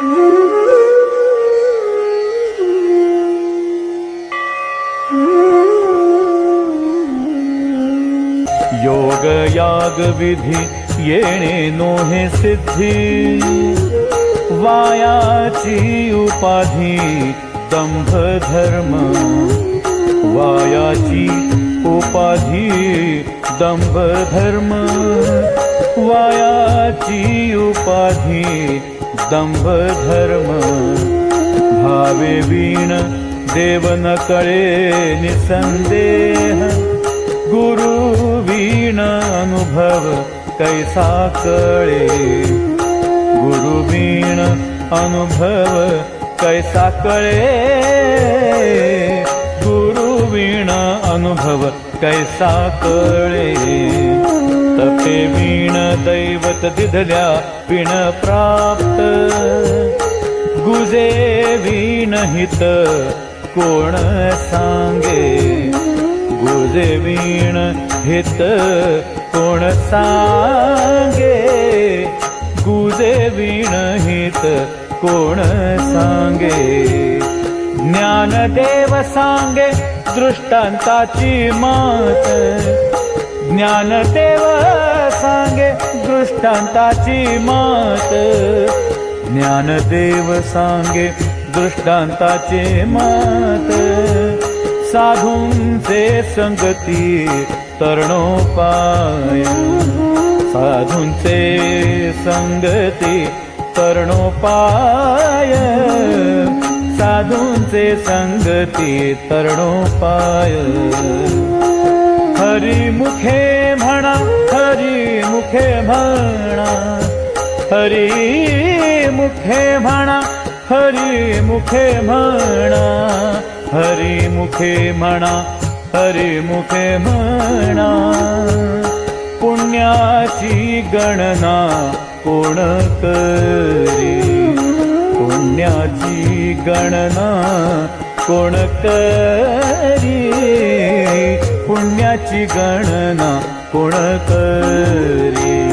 योगयागविधि येणेनो हि सिद्धि। वायाची उपाधि दम्भधर्म। वायाची उपाधि दम्भधर्म। वायाची उपाधि दंभ धर्म भावे वीण देव न कळे निसंदेह। गुरु वीण अनुभव कैसा कळे गुरु वीण अनुभव कैसा कळे गुरु वीण अनुभव कैसा कळे तपे वीण दैव दिधल्या पिण प्राप्त. गुजे विणहित कोण सांगे? गुजे वीण हित कोण सांगे? गुजे वीण हित कोण सांगे? ज्ञानदेव सांगे दृष्टांताची मात. ज्ञानदेव सांगे दृष्टांताची मात. ज्ञानदेव सांगे दृष्टांताचे मात. साधूंचे संगती तरणोपाय. साधूंचे संगती तरणोपाय. साधूंचे संगती तरणोपाय. हरिमुखे मुखे म्हणा हरी मुखे म्हणा हरी मुखे म्हणा हरी मुखे म्हणा हरी मुखे म्हणा पुण्याची गणना कोण करी? पुण्याची गणना कोण करी? पुण्याची गणना कोण करी